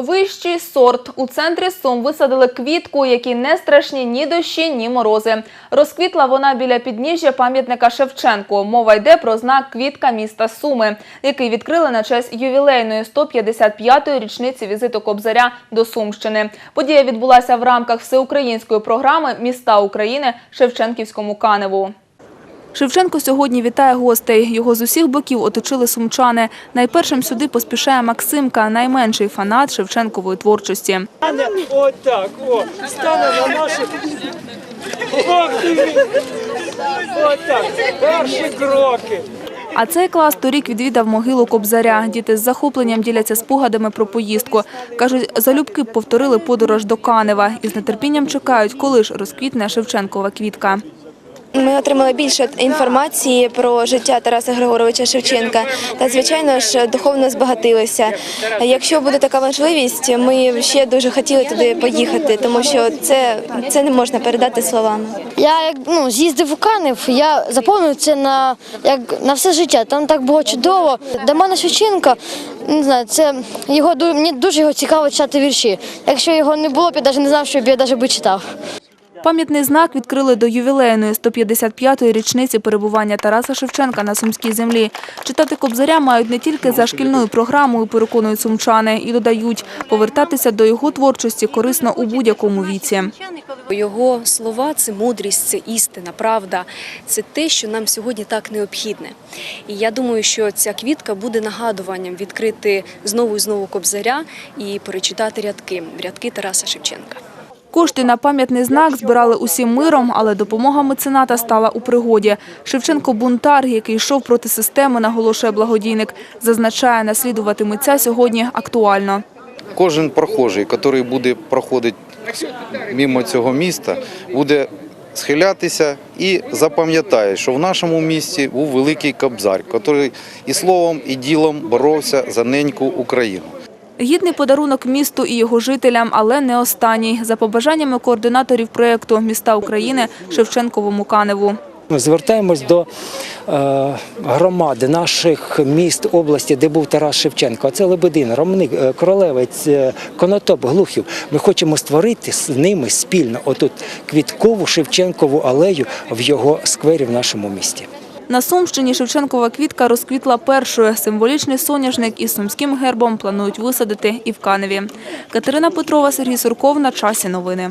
Вищий сорт у центрі Сум висадили квітку, якій не страшні ні дощі, ні морози. Розквітла вона біля підніжжя пам'ятника Шевченку. Мова йде про знак квітка міста Суми, який відкрили на честь ювілейної 155-ї річниці візиту Кобзаря до Сумщини. Подія відбулася в рамках всеукраїнської програми Міста України Шевченківському Каневу. Шевченко сьогодні вітає гостей. Його з усіх боків оточили сумчани. Найпершим сюди поспішає Максимка, найменший фанат Шевченкової творчості. Отак, о, стане на мій! Отак, перші кроки. А цей клас торік відвідав могилу Кобзаря. Діти з захопленням діляться спогадами про поїздку. Кажуть, залюбки повторили подорож до Канева і з нетерпінням чекають, коли ж розквітне Шевченкова квітка. Ми отримали більше інформації про життя Тараса Григоровича Шевченка та, звичайно ж, духовно збагатилися. Якщо буде така можливість, ми ще дуже хотіли туди поїхати, тому що це, це не можна передати словами. Я як ну з'їздив у Канев, я заповнив це на як на все життя. Там так було чудово. До мене Шевченка, не знаю, це його мені дуже його цікаво читати вірші. Якщо його не було б, я навіть не знав, що б я навіть би читав. Пам'ятний знак відкрили до ювілейної 155-ї річниці перебування Тараса Шевченка на сумській землі. Читати Кобзаря мають не тільки за шкільною програмою, переконують сумчани, і додають, повертатися до його творчості корисно у будь-якому віці. Його слова це мудрість, це істина, правда, це те, що нам сьогодні так необхідне. І я думаю, що ця квітка буде нагадуванням відкрити знову і знову кобзаря і перечитати рядки, рядки Тараса Шевченка. Кошти на пам'ятний знак збирали усім миром, але допомога мецената стала у пригоді. Шевченко бунтар, який йшов проти системи, наголошує благодійник. Зазначає, наслідувати митця сьогодні актуально. Кожен прохожий, який буде проходити мимо цього міста, буде схилятися і запам'ятає, що в нашому місті був великий кобзар, який і словом, і ділом боровся за неньку Україну. Гідний подарунок місту і його жителям, але не останній. За побажаннями координаторів проєкту «Міста України» Шевченковому Каневу. Ми звертаємось до е, громади наших міст, області, де був Тарас Шевченко. Це Лебедин, Ромник, е, Королевець, е, Конотоп, Глухів. Ми хочемо створити з ними спільно отут квіткову Шевченкову алею в його сквері в нашому місті. На Сумщині Шевченкова квітка розквітла першою. Символічний соняшник із сумським гербом планують висадити і в Каневі. Катерина Петрова, Сергій Сурков. На часі новини.